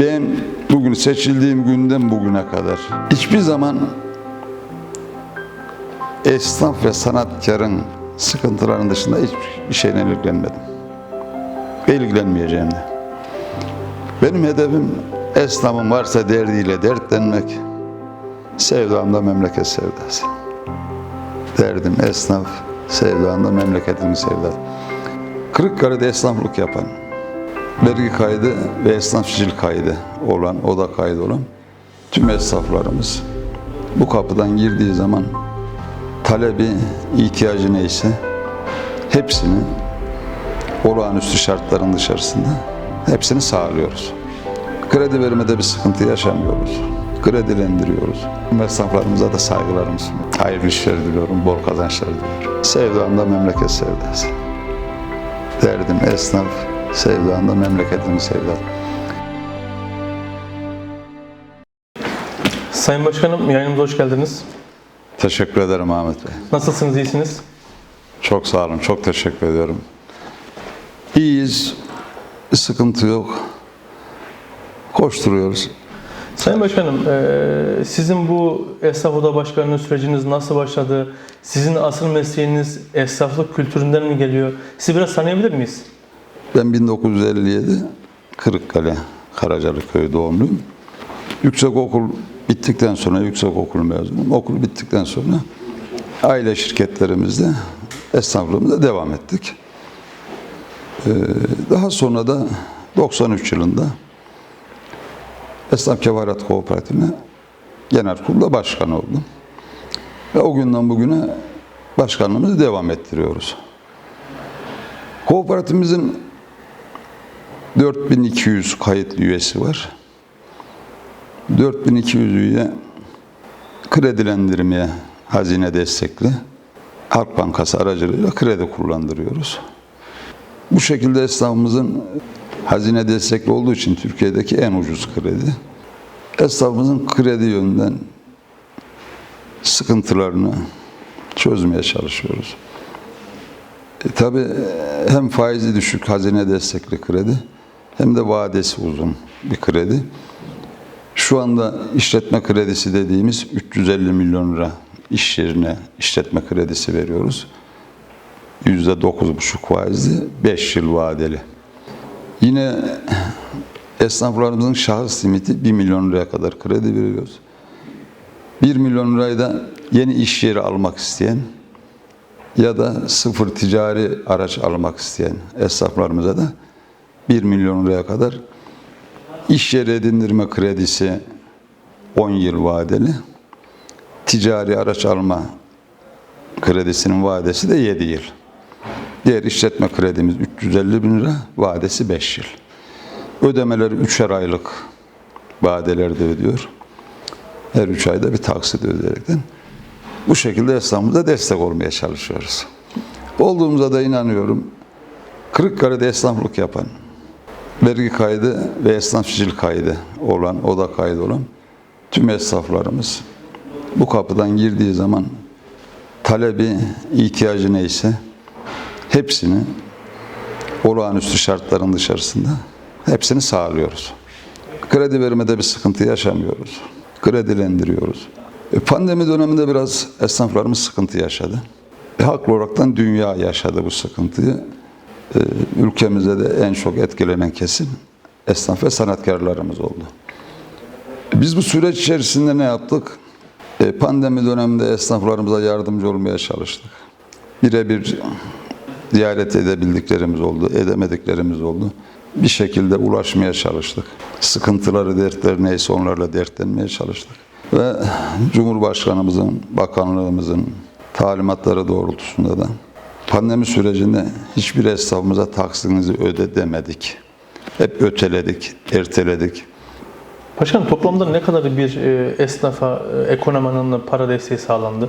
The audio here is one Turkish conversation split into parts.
Ben bugün seçildiğim günden bugüne kadar hiçbir zaman esnaf ve sanatkarın sıkıntılarının dışında hiçbir şeyle ilgilenmedim. Ve ilgilenmeyeceğim de. Benim hedefim esnafın varsa derdiyle dertlenmek, sevdam da memleket sevdası. Derdim esnaf, sevdam da memleketimin sevdası. Kırıkkale'de esnaflık yapan, vergi kaydı ve esnafçılık kaydı olan, o da kaydı olan tüm esnaflarımız bu kapıdan girdiği zaman talebi, ihtiyacı neyse hepsini olağanüstü şartların dışarısında hepsini sağlıyoruz. Kredi vermede bir sıkıntı yaşamıyoruz. Kredilendiriyoruz. Esnaflarımıza da saygılarımı sunuyorum. Hayırlı işler diliyorum, bol kazançlar diliyorum. Sevdam da memleket sevdası. Derdim esnaf, sevdam da memleketimin. Sayın Başkanım yayınımıza hoş geldiniz. Teşekkür ederim Ahmet Bey. Nasılsınız, iyisiniz? Çok sağ olun, çok teşekkür ediyorum. İyiyiz, bir sıkıntı yok. Koşturuyoruz. Sayın Başkanım, sizin bu esnaf oda başkanlığı süreciniz nasıl başladı? Sizin asıl mesleğiniz esnaflık kültüründen mi geliyor? Sizi biraz tanıyabilir miyiz? Ben 1957 Kırıkkale Karacalı köyü doğumluyum. Yüksekokul bittikten sonra yüksekokul mezunuyum. Okul bittikten sonra aile şirketlerimizde esnaflığımıza devam ettik. Ee, daha sonra da 93 yılında Esnaf Kefaret Kooperatifine genel kurulda başkan oldum. Ve o günden bugüne başkanlığımızı devam ettiriyoruz. Kooperatifimizin 4200 kayıtlı üyesi var. 4200 üye kredilendirmeye hazine destekli Halk Bankası aracılığıyla kredi kullandırıyoruz. Bu şekilde esnafımızın hazine destekli olduğu için Türkiye'deki en ucuz kredi. Esnafımızın kredi yönünden sıkıntılarını çözmeye çalışıyoruz. E, tabii hem faizi düşük hazine destekli kredi hem de vadesi uzun bir kredi. Şu anda işletme kredisi dediğimiz 350 milyon lira iş yerine işletme kredisi veriyoruz. %9,5 faizli, 5 yıl vadeli. Yine esnaflarımızın şahıs limiti 1 milyon liraya kadar kredi veriyoruz. 1 milyon lirayı da yeni iş yeri almak isteyen ya da sıfır ticari araç almak isteyen esnaflarımıza da 1 milyon liraya kadar iş yeri edindirme kredisi 10 yıl vadeli, ticari araç alma kredisinin vadesi de 7 yıl. Diğer işletme kredimiz 350 bin lira, vadesi 5 yıl. Ödemeleri 3'er aylık vadelerde ödüyor. Her 3 ayda bir taksit ödeyerekten bu şekilde esnafımıza destek olmaya çalışıyoruz. Olduğumuza da inanıyorum. Kırıkkale'de esnaflık yapan, vergi kaydı ve esnafçılık kaydı olan, o da kaydı olan tüm esnaflarımız bu kapıdan girdiği zaman talebi, ihtiyacı neyse hepsini olağanüstü şartların dışarısında hepsini sağlıyoruz. Kredi vermede bir sıkıntı yaşamıyoruz. Kredilendiriyoruz. E, Pandemi döneminde biraz esnaflarımız sıkıntı yaşadı. E, haklı olaraktan dünya yaşadı bu sıkıntıyı. E, ülkemizde de en çok etkilenen kesim esnaf ve sanatkarlarımız oldu. Biz bu süreç içerisinde ne yaptık? E, Pandemi döneminde esnaflarımıza yardımcı olmaya çalıştık. Birebir ziyaret edebildiklerimiz oldu, edemediklerimiz oldu. Bir şekilde ulaşmaya çalıştık. Sıkıntıları, dertleri neyse onlarla dertlenmeye çalıştık. Ve Cumhurbaşkanımızın, bakanlığımızın talimatları doğrultusunda da pandemi sürecinde hiçbir esnafımıza taksinizi öde demedik. Hep öteledik, erteledik. Başkanım toplamda ne kadar bir e, esnafa e, ekonominin para desteği sağlandı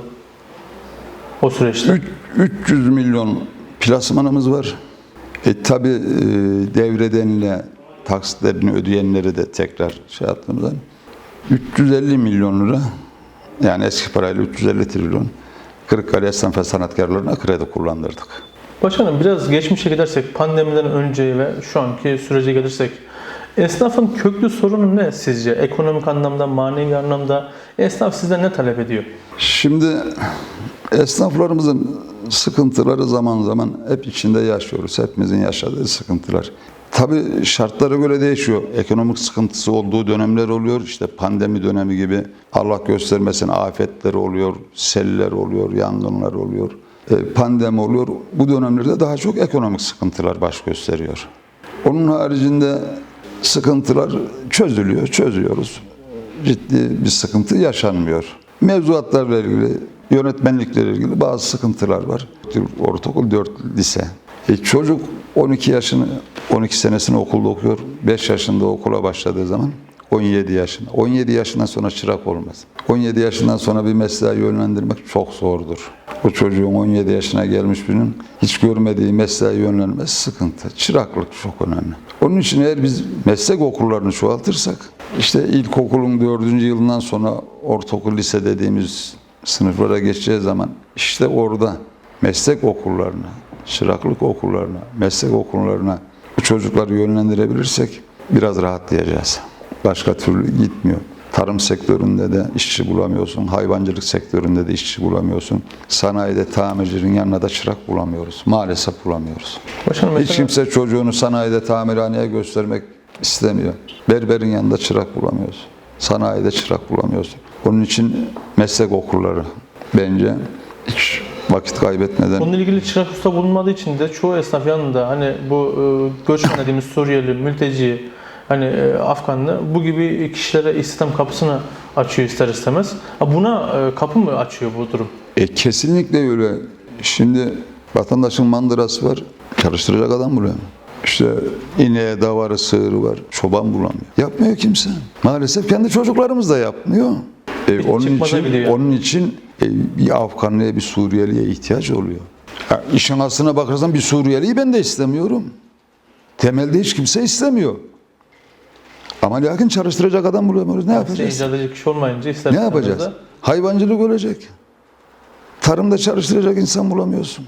o süreçte? Üç- 300 milyon plasmanımız var. E tabi devredenle taksitlerini ödeyenleri de tekrar şey yaptığımızda 350 milyon lira yani eski parayla 350 trilyon Kırıkkale esnaf ve sanatkarlarına kredi kullandırdık. Başkanım biraz geçmişe gidersek pandemiden önce ve şu anki sürece gelirsek Esnafın köklü sorunu ne sizce? Ekonomik anlamda, manevi anlamda esnaf sizden ne talep ediyor? Şimdi esnaflarımızın sıkıntıları zaman zaman hep içinde yaşıyoruz. Hepimizin yaşadığı sıkıntılar. Tabii şartlara göre değişiyor. Ekonomik sıkıntısı olduğu dönemler oluyor. İşte pandemi dönemi gibi Allah göstermesin afetler oluyor, seller oluyor, yangınlar oluyor. E, Pandemi oluyor. Bu dönemlerde daha çok ekonomik sıkıntılar baş gösteriyor. Onun haricinde sıkıntılar çözülüyor, çözüyoruz. Ciddi bir sıkıntı yaşanmıyor. Mevzuatlarla ilgili, yönetmenliklerle ilgili bazı sıkıntılar var. Ortaokul 4 lise. E çocuk 12 yaşını, 12 senesini okulda okuyor. 5 yaşında okula başladığı zaman 17 yaşında. 17 yaşından sonra çırak olmaz. 17 yaşından sonra bir mesleğe yönlendirmek çok zordur. O çocuğun 17 yaşına gelmiş birinin hiç görmediği mesleğe yönlenmesi sıkıntı. Çıraklık çok önemli. Onun için eğer biz meslek okullarını çoğaltırsak, işte ilkokulun 4. yılından sonra ortaokul, lise dediğimiz sınıflara geçeceği zaman işte orada meslek okullarına, çıraklık okullarına, meslek okullarına bu çocukları yönlendirebilirsek biraz rahatlayacağız. Başka türlü gitmiyor. Tarım sektöründe de işçi bulamıyorsun, hayvancılık sektöründe de işçi bulamıyorsun. Sanayide tamircinin yanına da çırak bulamıyoruz. Maalesef bulamıyoruz. Başkanım Hiç mesela kimse çocuğunu sanayide tamirhaneye göstermek istemiyor. Berberin yanında çırak bulamıyorsun. Sanayide çırak bulamıyorsun. Onun için meslek okulları bence hiç vakit kaybetmeden bununla ilgili çırak usta bulunmadığı için de çoğu esnaf yanında hani bu e, göçmen dediğimiz Suriyeli, mülteci, hani e, Afganlı bu gibi kişilere istihdam kapısını açıyor ister istemez. Buna e, kapı mı açıyor bu durum? E, kesinlikle öyle. Şimdi vatandaşın mandırası var. Çalıştıracak adam bulamıyor. İşte ineği, davarı, sığırı var. Çoban bulamıyor. Yapmıyor kimse. Maalesef kendi çocuklarımız da yapmıyor. E, onun için, onun için bir Afganlıya, bir Suriyeliye ihtiyaç oluyor. Ya, işin aslına bakarsan bir Suriyeliyi ben de istemiyorum. Temelde hiç kimse istemiyor. Ama lakin çalıştıracak adam bulamıyoruz. Ne yapacağız? icat edecek kişi olmayınca ister Ne yapacağız? de Hayvancılık ölecek. Tarımda çalıştıracak insan bulamıyorsun.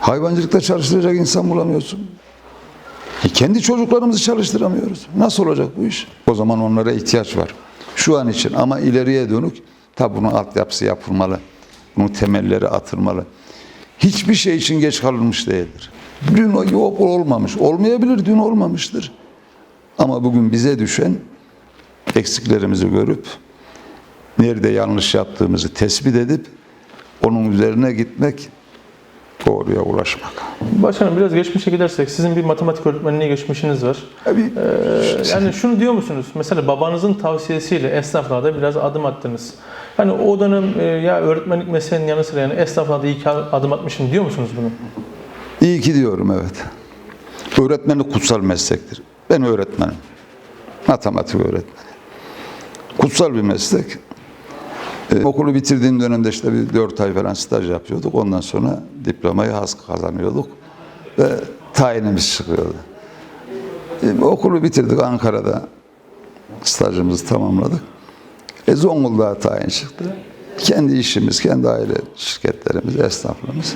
Hayvancılıkta çalıştıracak insan bulamıyorsun. E kendi çocuklarımızı çalıştıramıyoruz. Nasıl olacak bu iş? O zaman onlara ihtiyaç var. Şu an için ama ileriye dönük tabi bunun altyapısı yapılmalı. Bunun temelleri atılmalı. Hiçbir şey için geç kalınmış değildir. Dün o yok olmamış. Olmayabilir, dün olmamıştır. Ama bugün bize düşen eksiklerimizi görüp nerede yanlış yaptığımızı tespit edip onun üzerine gitmek, doğruya ulaşmak. Başkanım biraz geçmişe gidersek sizin bir matematik öğretmenliği geçmişiniz var. Tabii Ee, yani şunu diyor musunuz? Mesela babanızın tavsiyesiyle esnaflarda biraz adım attınız. Yani o dönem e, ya öğretmenlik mesleğinin yanı sıra yani esnaflarda iyi ki adım atmışım diyor musunuz bunu? iyi ki diyorum evet. Öğretmenlik kutsal meslektir. Ben öğretmenim. Matematik öğretmeni. Kutsal bir meslek. Ee, okulu bitirdiğim dönemde işte bir dört ay falan staj yapıyorduk. Ondan sonra diplomayı has kazanıyorduk. Ve tayinimiz çıkıyordu. Ee, okulu bitirdik Ankara'da. Stajımızı tamamladık. E, Zonguldak'a tayin çıktı. Kendi işimiz, kendi aile şirketlerimiz, esnaflığımız.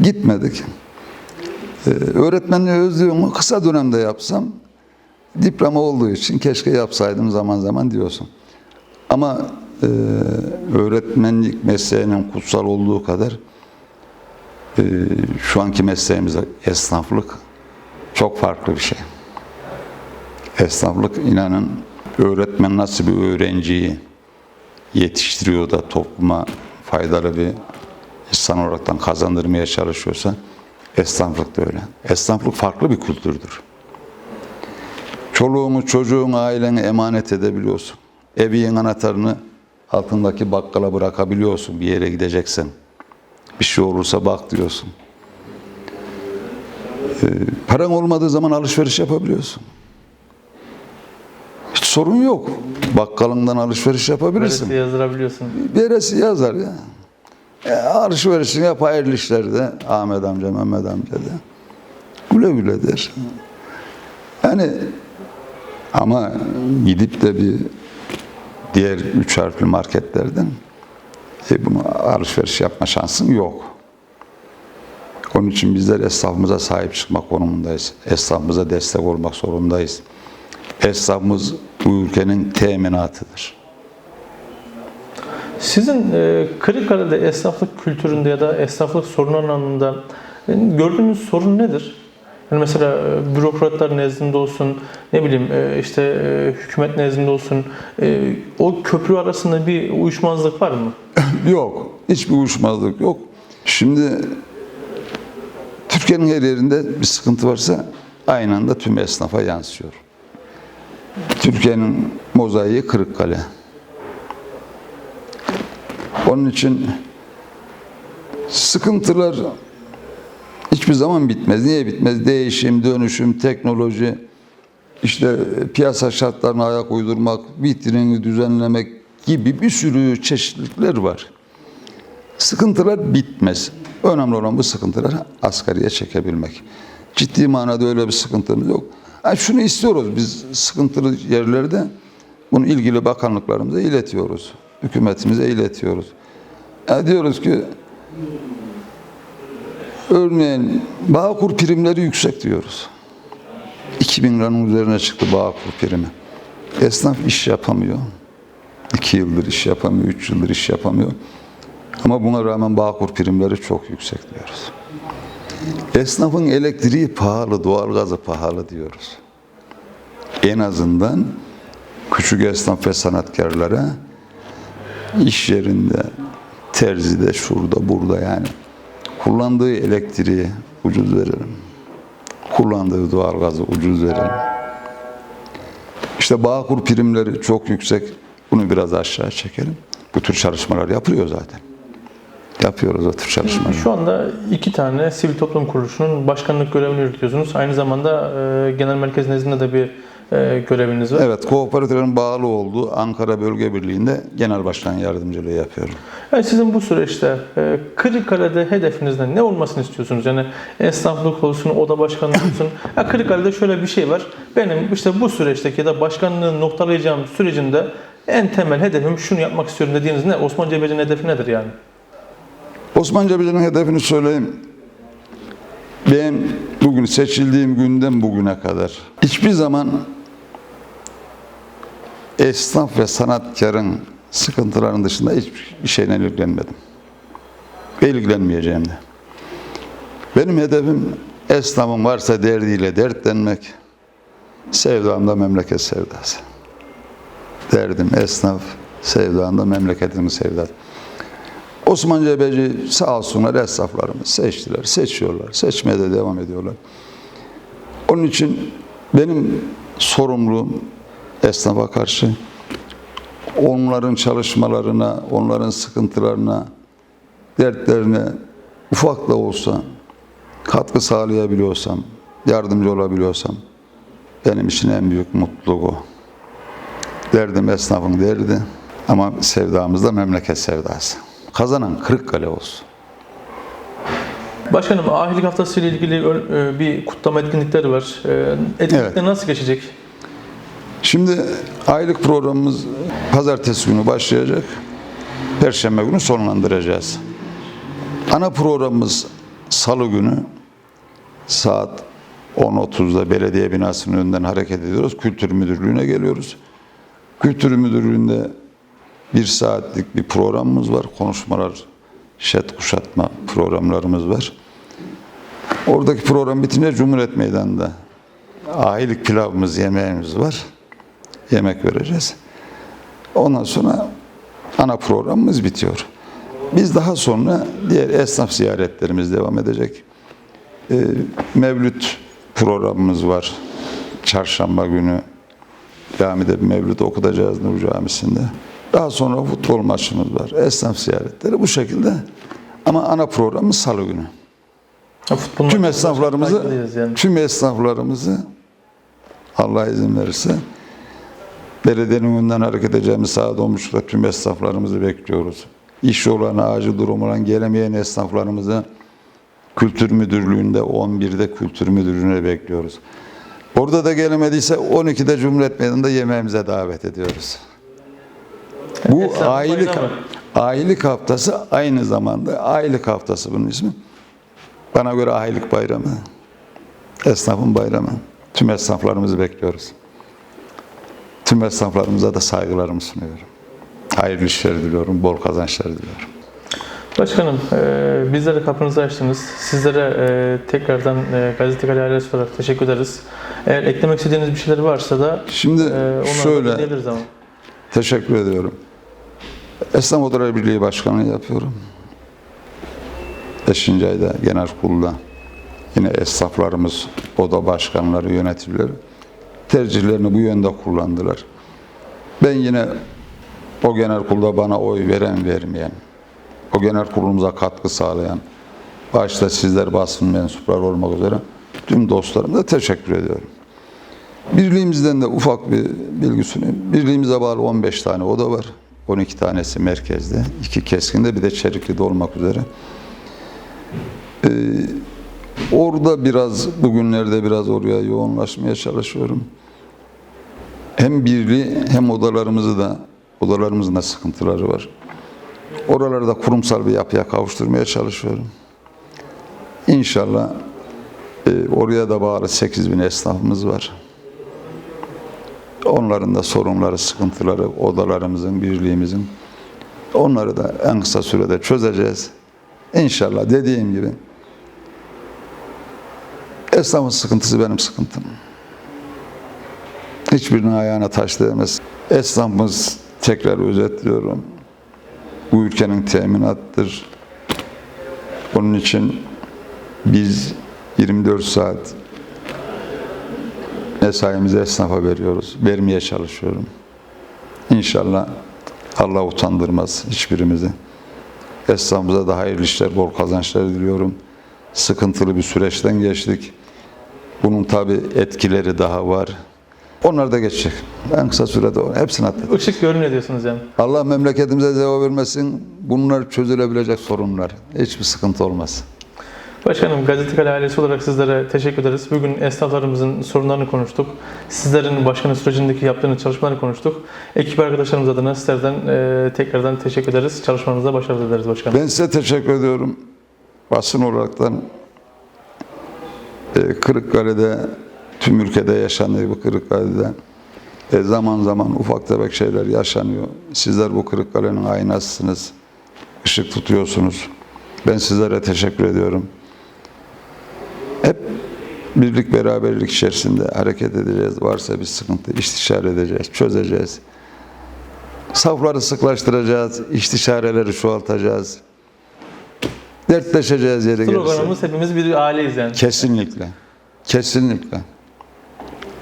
Gitmedik. Ee, öğretmenliği özlüyorum. Kısa dönemde yapsam diploma olduğu için keşke yapsaydım zaman zaman diyorsun. Ama e, öğretmenlik mesleğinin kutsal olduğu kadar e, şu anki mesleğimiz esnaflık çok farklı bir şey. Esnaflık inanın öğretmen nasıl bir öğrenciyi yetiştiriyor da topluma faydalı bir insan olaraktan kazandırmaya çalışıyorsa esnaflık da öyle. Esnaflık farklı bir kültürdür. Çoluğunu, çocuğunu, aileni emanet edebiliyorsun. Evin anahtarını altındaki bakkala bırakabiliyorsun bir yere gideceksen. Bir şey olursa bak diyorsun. Ee, paran olmadığı zaman alışveriş yapabiliyorsun. Hiç sorun yok. Bakkalından alışveriş yapabilirsin. Neresi yazdırabiliyorsun. Birisi yazar ya. E, alışverişini yap hayırlı işlerde Ahmet amca, Mehmet amca da. Güle güle der. Yani ama gidip de bir diğer üç harfli marketlerden e, bunu alışveriş yapma şansın yok. Onun için bizler esnafımıza sahip çıkmak konumundayız. Esnafımıza destek olmak zorundayız. Esnafımız bu ülkenin teminatıdır. Sizin e, Kırıkkale'de esnaflık kültüründe ya da esnaflık sorunları anlamında e, gördüğünüz sorun nedir? Yani mesela e, bürokratlar nezdinde olsun, ne bileyim e, işte e, hükümet nezdinde olsun, e, o köprü arasında bir uyuşmazlık var mı? Yok, hiçbir uyuşmazlık yok. Şimdi Türkiye'nin her yerinde bir sıkıntı varsa aynı anda tüm esnafa yansıyor. Türkiye'nin mozaiği Kırıkkale. Onun için sıkıntılar hiçbir zaman bitmez. Niye bitmez? Değişim, dönüşüm, teknoloji, işte piyasa şartlarına ayak uydurmak, vitrini düzenlemek gibi bir sürü çeşitlilikler var. Sıkıntılar bitmez. Önemli olan bu sıkıntıları asgariye çekebilmek. Ciddi manada öyle bir sıkıntımız yok. Ha, şunu istiyoruz biz sıkıntılı yerlerde bunu ilgili bakanlıklarımıza iletiyoruz. Hükümetimize iletiyoruz. Ya diyoruz ki örneğin Bağkur primleri yüksek diyoruz. 2000 liranın üzerine çıktı Bağkur primi. Esnaf iş yapamıyor. 2 yıldır iş yapamıyor, 3 yıldır iş yapamıyor. Ama buna rağmen Bağkur primleri çok yüksek diyoruz. Esnafın elektriği pahalı, doğalgazı pahalı diyoruz. En azından küçük esnaf ve sanatkarlara iş yerinde, terzide, şurada, burada yani kullandığı elektriği ucuz verelim. Kullandığı doğalgazı ucuz verelim. İşte Bağkur primleri çok yüksek. Bunu biraz aşağı çekelim. Bu tür çalışmalar yapılıyor zaten. Yapıyoruz o tür çalışmaları. Şu anda iki tane sivil toplum kuruluşunun başkanlık görevini yürütüyorsunuz. Aynı zamanda e, genel merkez nezdinde de bir e, göreviniz var. Evet, kooperatiflerin bağlı olduğu Ankara Bölge Birliği'nde genel başkan yardımcılığı yapıyorum. Yani sizin bu süreçte e, Kırıkkale'de hedefiniz ne? Ne olmasını istiyorsunuz? Yani esnaflık olsun, oda başkanlığı olsun. Ya Kırıkkale'de şöyle bir şey var. Benim işte bu süreçteki ya da başkanlığı noktalayacağım sürecinde en temel hedefim şunu yapmak istiyorum dediğiniz ne? Osman Cebeci'nin hedefi nedir yani? Osman Cebeci'nin hedefini söyleyeyim. Ben bugün seçildiğim günden bugüne kadar hiçbir zaman esnaf ve sanatkarın sıkıntılarının dışında hiçbir şeyle ilgilenmedim. Ve ilgilenmeyeceğim de. Benim hedefim esnafın varsa derdiyle dertlenmek, sevdam da memleket sevdası. Derdim esnaf, sevdam da memleketimin sevdası. Osman Cebeci sağ olsunlar esnaflarımız seçtiler, seçiyorlar, seçmeye de devam ediyorlar. Onun için benim sorumluluğum esnafa karşı onların çalışmalarına, onların sıkıntılarına, dertlerine ufak da olsa katkı sağlayabiliyorsam, yardımcı olabiliyorsam benim için en büyük mutluluk o. Derdim esnafın derdi ama sevdamız da memleket sevdası. Kazanan Kırıkkale olsun. Başkanım ahilik haftası ile ilgili e, bir kutlama etkinlikleri var. E, Etkinlikler Evet. nasıl geçecek? Şimdi aylık programımız pazartesi günü başlayacak. Perşembe günü sonlandıracağız. Ana programımız salı günü saat 10.30'da belediye binasının önünden hareket ediyoruz. Kültür Müdürlüğü'ne geliyoruz. Kültür Müdürlüğü'nde bir saatlik bir programımız var. Konuşmalar, şet kuşatma programlarımız var. Oradaki program bitince Cumhuriyet Meydanı'nda ahilik pilavımız, yemeğimiz var. Yemek vereceğiz. Ondan sonra ana programımız bitiyor. Biz daha sonra diğer esnaf ziyaretlerimiz devam edecek. Ee, Mevlüt programımız var. Çarşamba günü camide bir mevlüt okutacağız Nur Camisi'nde. Daha sonra futbol maçımız var. Esnaf ziyaretleri bu şekilde. Ama ana programımız salı günü. Ha, futbol Tüm esnaflarımızı, yani. tüm esnaflarımızı Allah izin verirse belediyenin önünden hareket edeceğimiz saat olmuşlar tüm esnaflarımızı bekliyoruz. İş olan, acil durum olan gelemeyen esnaflarımızı Kültür Müdürlüğü'nde 11'de Kültür Müdürlüğü'ne bekliyoruz. Orada da gelemediyse 12'de Cumhuriyet Meydanı'nda yemeğimize davet ediyoruz. Bu Esnaf aylık aylık haftası aynı zamanda aylık haftası bunun ismi. Bana göre aylık bayramı, esnafın bayramı. Tüm esnaflarımızı bekliyoruz. Tüm esnaflarımıza da saygılarımı sunuyorum. Hayırlı işler diliyorum, bol kazançlar diliyorum. Başkanım, e, bizlere kapınızı açtınız. Sizlere e, tekrardan e, Gazete Kale ailesi olarak teşekkür ederiz. Eğer eklemek istediğiniz bir şeyler varsa da Şimdi e, şöyle, ama. Teşekkür ediyorum. Esnaf Odalar Birliği Başkanlığı yapıyorum. Beşinci ayda genel kurulda yine esnaflarımız, oda başkanları, yöneticileri tercihlerini bu yönde kullandılar. Ben yine o genel kurulda bana oy veren vermeyen, o genel kurulumuza katkı sağlayan, başta sizler basın mensupları olmak üzere tüm dostlarıma teşekkür ediyorum. Birliğimizden de ufak bir bilgisini, birliğimize bağlı 15 tane oda var. 12 tanesi merkezde, iki keskinde bir de Çerikli'de olmak üzere. Ee, orada biraz, bugünlerde biraz oraya yoğunlaşmaya çalışıyorum. Hem birliği hem odalarımızı da, odalarımızın da sıkıntıları var. Oraları da kurumsal bir yapıya kavuşturmaya çalışıyorum. İnşallah e, oraya da bağlı 8 bin esnafımız var. Onların da sorunları, sıkıntıları, odalarımızın, birliğimizin onları da en kısa sürede çözeceğiz. İnşallah dediğim gibi esnafın sıkıntısı benim sıkıntım. Hiçbirinin ayağına taş değmez. Esnafımız tekrar özetliyorum. Bu ülkenin teminattır. Onun için biz 24 saat mesaimizi esnafa veriyoruz. Vermeye çalışıyorum. İnşallah Allah utandırmaz hiçbirimizi. Esnafımıza da hayırlı işler, bol kazançlar diliyorum. Sıkıntılı bir süreçten geçtik. Bunun tabi etkileri daha var. Onlar da geçecek. En kısa sürede hepsini atlatacağız. Işık görünüyor diyorsunuz yani. Allah memleketimize cevap vermesin. Bunlar çözülebilecek sorunlar. Hiçbir sıkıntı olmaz. Başkanım, Gazete Kale ailesi olarak sizlere teşekkür ederiz. Bugün esnaflarımızın sorunlarını konuştuk. Sizlerin başkanı sürecindeki yaptığınız çalışmaları konuştuk. Ekip arkadaşlarımız adına sizlerden e, tekrardan teşekkür ederiz. Çalışmanızda başarılı dileriz başkanım. Ben size teşekkür ediyorum. Basın olaraktan e, Kırıkkale'de tüm ülkede yaşanıyor bu Kırıkkale'de. E, zaman zaman ufak tefek şeyler yaşanıyor. Sizler bu Kırıkkale'nin aynasısınız. Işık tutuyorsunuz. Ben sizlere teşekkür ediyorum. Hep birlik beraberlik içerisinde hareket edeceğiz. Varsa bir sıkıntı istişare edeceğiz, çözeceğiz. Safları sıklaştıracağız, istişareleri çoğaltacağız. Dertleşeceğiz yeri gelirse. Sloganımız hepimiz bir aileyiz yani. Kesinlikle. Kesinlikle.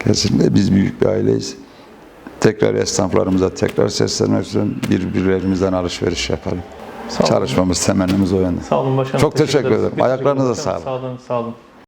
Kesinlikle biz büyük bir aileyiz. Tekrar esnaflarımıza tekrar seslenmek için birbirlerimizden alışveriş yapalım. Sağ olun. Çalışmamız, temennimiz o yönde. Sağ olun başkanım. Çok teşekkür ederiz. ederim. Ayaklarınıza teşekkür ederim. sağlık. Sağ olun, sağ olun.